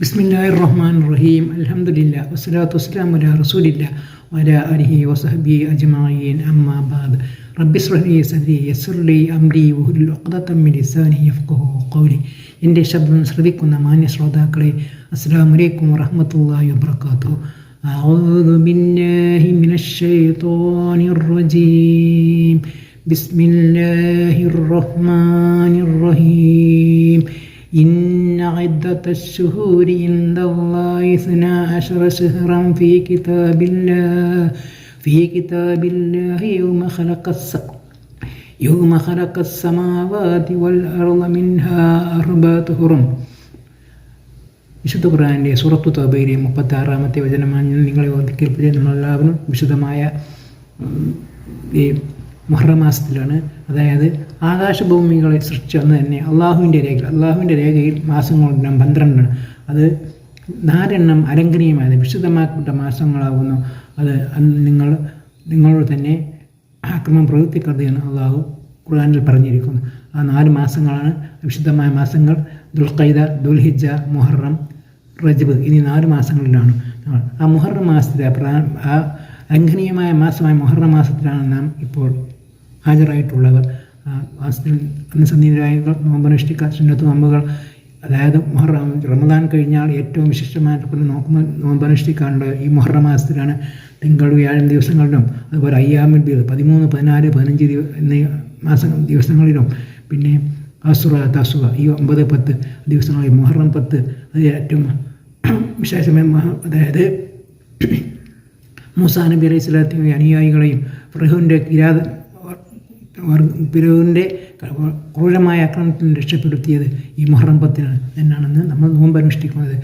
ബിസ്മില്ലാഹിർ റഹ്മാൻ റഹീം അൽഹംദുലില്ല വസ്സലാത്തു വസ്സലാമു അലാ റസൂലില്ല വഅലാ ആലിഹി വസഹബി അജ്മഈൻ അമ്മാ ബാദ് റബ്ബി ഇസ്റഹ് ലി സദ്രി യസ്സിർ ലി അംരി വഹുൽ ഉഖ്ദതം മിൻ ലിസാനി യഫ്ഖഹു ഖൗലി എൻ്റെ ശബ്ദം ശ്രവിക്കുന്ന മാന്യ ശ്രോതാക്കളെ അസ്സലാമു അലൈക്കും വറഹ്മത്തുള്ളാഹി വബറകാതുഹു أعوذ بالله من الشيطان الرجيم بسم الله الرحمن الرحيم إن عدة الشهور عند الله اثنا عشر شهرا في كتاب الله في كتاب الله يوم خلق السماء يوم خلق السماوات والأرض منها أربعة حرم വിശുദ്ധ ഖുർആാൻ്റെ സൂറത്തു തോബയിലെ മുപ്പത്തി ആറാമത്തെ വചനമാണ് ഞാൻ നിങ്ങളെ ഓർമ്മിക്കൽപ്പിച്ച് നമ്മളെല്ലാവരും വിശുദ്ധമായ ഉം, ഈ മുഹറം മാസത്തിലാണ് അതായത് ആകാശഭൂമികളെ സൃഷ്ടിച്ച അന്ന് തന്നെ അള്ളാഹുവിന്റെ രേഖ. അള്ളാഹുവിന്റെ രേഖയിൽ മാസങ്ങളുടെ പന്ത്രണ്ടാണ്. അത് നാലെണ്ണം അലങ്കനീയമായത് വിശുദ്ധമാക്കപ്പെട്ട മാസങ്ങളാകുന്നു അത് നിങ്ങൾ നിങ്ങളോട് തന്നെ ആക്രമം പ്രവർത്തിക്കരുത് എന്ന് അള്ളാഹു ഖുർആാനിൽ പറഞ്ഞിരിക്കുന്നു. ആ നാല് മാസങ്ങളാണ് വിശുദ്ധമായ മാസങ്ങൾ. ദുൽഖൈദ ദുൽഹിജ മുഹറം റജബ് എന്നീ നാല് മാസങ്ങളിലാണ് ആ മുഹറം മാസത്തിലെ ആ ലംഘനീയമായ മാസമായ മുഹറം മാസത്തിലാണ് നാം ഇപ്പോൾ ഹാജരായിട്ടുള്ളവർ ആ നോമ്പനുഷ്ഠിക്ക സുന്നത്ത് നോമ്പുകൾ അതായത് മുഹറം റമദാൻ കഴിഞ്ഞാൽ ഏറ്റവും വിശിഷ്ടമായിട്ടുള്ള നോക്കുമ്പോൾ നോമ്പനുഷ്ഠിക്കാറുണ്ട് ഈ മുഹറം മാസത്തിലാണ് തിങ്കൾ വ്യാഴം ദിവസങ്ങളിലും അതുപോലെ അയ്യാമിൻ ദിവസം പതിമൂന്ന് പതിനാല് പതിനഞ്ച് എന്നീ മാസ ദിവസങ്ങളിലും പിന്നെ അസുറ തസുഖ ഈ ഒമ്പത് പത്ത് ദിവസങ്ങളിൽ മുഹറം പത്ത് അത് ഏറ്റവും വിശേഷമായ അതായത് മൂസാ നബി അലൈഹി സ്വലാത്തിന്റെ അനുയായികളെയും ഫ്രഹുവിന്റെ കിരാത ഫിറഹുവിന്റെ ക്രൂരമായ ആക്രമണത്തിൽ നിന്ന് രക്ഷപ്പെടുത്തിയത് ഈ മുഹറം പത്തിനാണ് എന്നാണെന്ന് നമ്മൾ നോമ്പ് അനുഷ്ഠിക്കുന്നത്.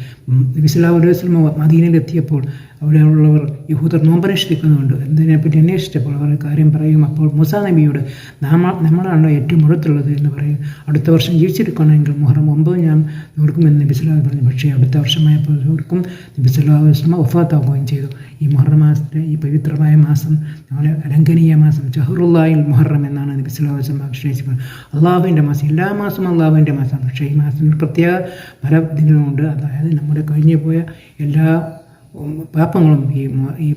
നബിസ്ലാം അലൈഹി സ്വലമ മദീനയിലെത്തിയപ്പോൾ അവിടെയുള്ളവർ യഹൂദർ നോമ്പനുഷ്ഠിക്കുന്നുണ്ട് എന്നതിനെപ്പറ്റി അന്വേഷിച്ചപ്പോൾ അവർ കാര്യം പറയും. അപ്പോൾ മുസാ നബിയോട് നാമ നമ്മളാണ് ഏറ്റവും മുഴത്തുള്ളത് എന്ന് പറയും. അടുത്ത വർഷം ജീവിച്ചിരിക്കണമെങ്കിൽ മുഹറം ഒമ്പത് ഞാൻ നോർക്കുമെന്ന് നബിസ്ലാം പറഞ്ഞു. പക്ഷേ അടുത്ത വർഷമായപ്പോൾ നോർക്കും നബിസ്ലാ വസ്ലമ ഒഫാത്താവുകയും ചെയ്തു. ഈ മുഹറം മാസത്തെ ഈ പവിത്രമായ മാസം നമ്മളെ അലങ്കനീയ മാസം ജഹറുല്ലായിൽ മുഹറം എന്നാണ് നബിസ്ലാ വസ്ലം ആശ്രയിച്ചത് അള്ളാഹുവിന്റെ മാസം എല്ലാ മാസവും അള്ളാഹുവിന്റെ മാസം പക്ഷേ ഈ മാസത്തിന് പ്രത്യേക പല അതായത് നമ്മുടെ കഴിഞ്ഞു പോയ എല്ലാ പാപങ്ങളും ഈ ഈ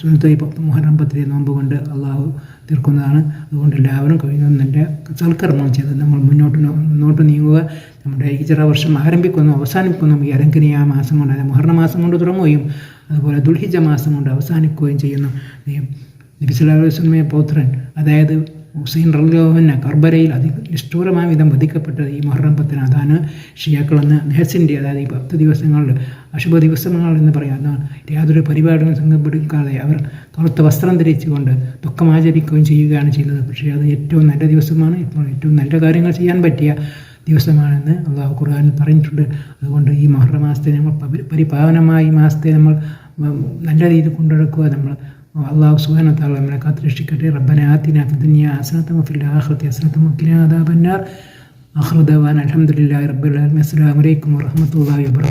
സുഹൃത്ത് മുഹറം പത്തിലെ നോമ്പ് കൊണ്ട് അള്ളാഹു തീർക്കുന്നതാണ്. അതുകൊണ്ട് എല്ലാവരും കഴിഞ്ഞ നല്ല സൽക്കർമ്മം ചെയ്ത് നമ്മൾ മുന്നോട്ട് മുന്നോട്ട് നീങ്ങുക. നമ്മുടെ ഹിജറ വർഷം ആരംഭിക്കുന്നു അവസാനിക്കുന്നു. ഈ അലങ്കനീയ മാസം കൊണ്ട് അതായത് മുഹറണ മാസം കൊണ്ട് തുടങ്ങുകയും അതുപോലെ ദുൽഹിജ മാസം കൊണ്ട് അവസാനിക്കുകയും ചെയ്യുന്നു. ഈ നബി സല്ലല്ലാഹു അലൈഹി വസല്ലമയെ പൗത്രൻ അതായത് ഹുസൈൻ റലിയോഹന കർബരയിൽ അതി നിഷ്ഠൂരമായ വിധം വധിക്കപ്പെട്ടത് ഈ മൊഹറം പത്തിന് അതാണ് ഷിയാക്കളെന്ന് നെഹസിന്റെ അതായത് ഈ പത്ത് ദിവസങ്ങളിൽ അശുഭ ദിവസങ്ങൾ എന്ന് പറയാം യാതൊരു പരിപാടികളും സംഘടിപ്പിക്കാതെ അവർ കറുത്ത വസ്ത്രം ധരിച്ചുകൊണ്ട് ദുഃഖം ആചരിക്കുകയും ചെയ്യുകയാണ് ചെയ്യുന്നത് പക്ഷേ അത് ഏറ്റവും നല്ല ദിവസമാണ്. ഇപ്പോൾ ഏറ്റവും നല്ല കാര്യങ്ങൾ ചെയ്യാൻ പറ്റിയ ദിവസമാണെന്ന് അള്ളാഹു ഖുർആാനിൽ പറഞ്ഞിട്ടുണ്ട്. അതുകൊണ്ട് ഈ മൊഹറം മാസത്തെ നമ്മൾ പരിപാവനമായി മാസത്തെ നമ്മൾ നല്ല രീതിയിൽ കൊണ്ടെടുക്കുക നമ്മൾ والله سبحانه وتعالى من كثر الشكر ربنا آتنا في الدنيا حسنة وفي الآخرة حسنة وقنا عذاب النار. آخر دعوانا الحمد لله رب العالمين. السلام عليكم ورحمة الله وبركاته.